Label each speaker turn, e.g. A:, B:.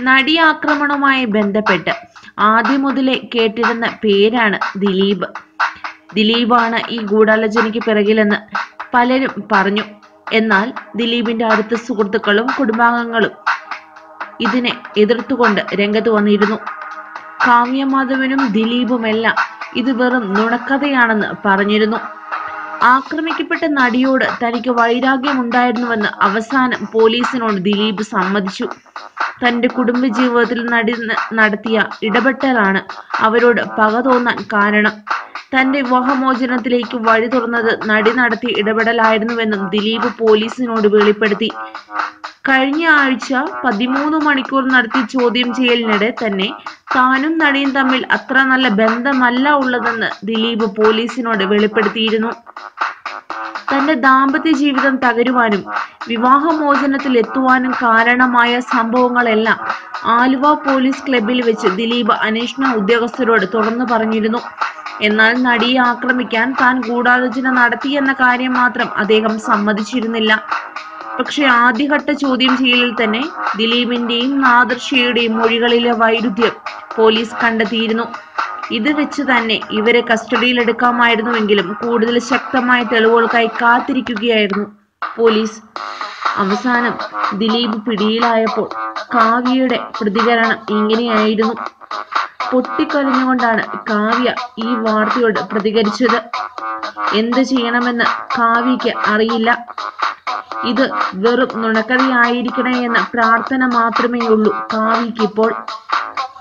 A: നടിയാക്രമണവുമായി ബന്ധപ്പെട്ട് ആദ്യം മുതലേ കേട്ടിരുന്ന പേരാണ് ദിലീപ്. ദിലീപാണ് ഈ ഗൂഢാലോചനയ്ക്ക് പിറകിലെന്ന് പലരും പറഞ്ഞു. എന്നാൽ ദിലീപിന്റെ അടുത്ത സുഹൃത്തുക്കളും കുടുംബാംഗങ്ങളും ഇതിനെ എതിർത്തുകൊണ്ട് രംഗത്ത് വന്നിരുന്നു. കാവ്യമാധവനും ദിലീപുമെല്ലാം ഇത് വെറും നുണക്കഥയാണെന്ന് പറഞ്ഞിരുന്നു. ആക്രമിക്കപ്പെട്ട നടിയോട് തനിക്ക് വൈരാഗ്യമുണ്ടായിരുന്നുവെന്ന് അവസാനം പോലീസിനോട് ദിലീപ് സമ്മതിച്ചു. തന്റെ കുടുംബജീവിതത്തിൽ നടി നടത്തിയ ഇടപെട്ടലാണ് അവരോട് പക തോന്നാൻ കാരണം. തന്റെ വിവാഹമോചനത്തിലേക്ക് വഴി തുറന്നത് നടി നടത്തിയ ഇടപെടലായിരുന്നുവെന്നും ദിലീപ് പോലീസിനോട് വെളിപ്പെടുത്തി. കഴിഞ്ഞ ആഴ്ച പതിമൂന്ന് മണിക്കൂർ നടത്തിയ ചോദ്യം ചെയ്യലിനിടെ തന്നെ താനും നടിയും തമ്മിൽ അത്ര നല്ല ബന്ധമല്ല ഉള്ളതെന്ന് ദിലീപ് പോലീസിനോട് വെളിപ്പെടുത്തിയിരുന്നു. തന്റെ ദാമ്പത്യ ജീവിതം തകരുവാനും വിവാഹമോചനത്തിൽ എത്തുവാനും കാരണമായ സംഭവങ്ങളെല്ലാം ആലുവ പോലീസ് ക്ലബിൽ വെച്ച് ദിലീപ് അന്വേഷണ ഉദ്യോഗസ്ഥരോട് തുറന്നു പറഞ്ഞിരുന്നു. എന്നാൽ നടിയെ ആക്രമിക്കാൻ താൻ ഗൂഢാലോചന നടത്തിയെന്ന കാര്യം മാത്രം അദ്ദേഹം സമ്മതിച്ചിരുന്നില്ല. പക്ഷെ ആദ്യഘട്ട ചോദ്യം ചെയ്യലിൽ തന്നെ ദിലീപിന്റെയും നാദർഷയുടെയും മൊഴികളിലെ വൈരുദ്ധ്യം പോലീസ് കണ്ടെത്തിയിരുന്നു. ഇത് വെച്ച് തന്നെ ഇവരെ കസ്റ്റഡിയിലെടുക്കാമായിരുന്നുവെങ്കിലും കൂടുതൽ ശക്തമായ തെളിവുകൾക്കായി കാത്തിരിക്കുകയായിരുന്നു പോലീസ്. അവസാനം ദിലീപ് പിടിയിലായപ്പോൾ കാവ്യയുടെ പ്രതികരണം ഇങ്ങനെയായിരുന്നു. പൊട്ടിക്കരഞ്ഞുകൊണ്ടാണ് കാവ്യ ഈ വാർത്തയോട് പ്രതികരിച്ചത്. എന്ത് ചെയ്യണമെന്ന് കാവ്യയ്ക്ക് അറിയില്ല. ഇത് വെറും നുണക്കഥയായിരിക്കണേ എന്ന പ്രാർത്ഥന മാത്രമേ ഉള്ളൂ കാവ്യയ്ക്ക് ഇപ്പോൾ.